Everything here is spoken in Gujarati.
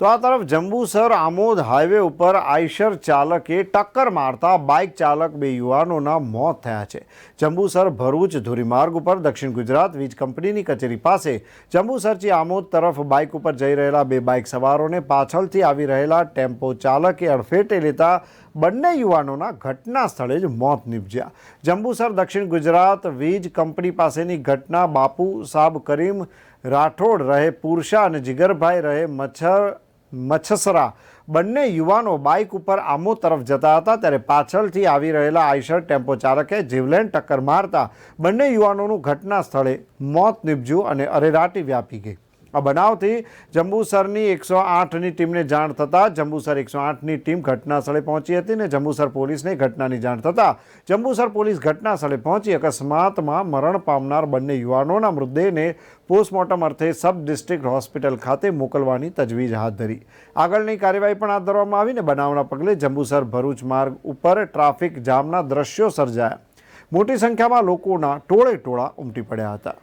તો આ તરફ જંબુસર આમોદ હાઈવે ઉપર આઈશર ચાલકે ટક્કર મારતા બાઇક ચાલક બે યુવાનોના મોત થયા છે. જંબુસર ભરૂચ ધોરીમાર્ગ ઉપર દક્ષિણ ગુજરાત વીજ કંપનીની કચેરી પાસે જંબુસરથી આમોદ તરફ બાઇક ઉપર જઈ રહેલા બે બાઇક સવારોને પાછળથી આવી રહેલા ટેમ્પો ચાલકે અડફેટે લેતા બંને યુવાનોના ઘટના સ્થળે જ મોત નીપજ્યા. જંબુસર દક્ષિણ ગુજરાત વીજ કંપની પાસેની ઘટના બાપુ સાબ કરીમ રાઠોડ રહે, પુરશા અને જીગરભાઈ રહે, મચ્છર, મચ્છસરા. બંને યુવાનો બાઇક ઉપર આમો તરફ જતા હતા ત્યારે પાછળથી આવી રહેલા આઈશર ટેમ્પો ચાલકે જીવલેણ ટક્કર મારતા બંને યુવાનોનું ઘટના સ્થળે મોત નીપજ્યું અને અરેરાટી વ્યાપી ગઈ. આ બનાવથી જંબુસરની એકસો આઠની ટીમને જાણ થતાં જંબુસર એકસો આઠની ટીમ ઘટના સ્થળે પહોંચી હતી ને જંબુસર પોલીસને ઘટનાની જાણ થતાં જંબુસર પોલીસ ઘટના સ્થળે પહોંચી અકસ્માતમાં મરણ પામનાર બંને યુવાનોના મૃતદેહને પોસ્ટમોર્ટમ અર્થે સબ ડિસ્ટ્રિક્ટ હોસ્પિટલ ખાતે મોકલવાની તજવીજ હાથ ધરી. આગળની કાર્યવાહી પણ હાથ ધરવામાં આવીને બનાવના પગલે જંબુસર ભરૂચ માર્ગ ઉપર ટ્રાફિક જામના દ્રશ્યો સર્જાયા. મોટી સંખ્યામાં લોકોના ટોળે ટોળા ઉમટી પડ્યા હતા.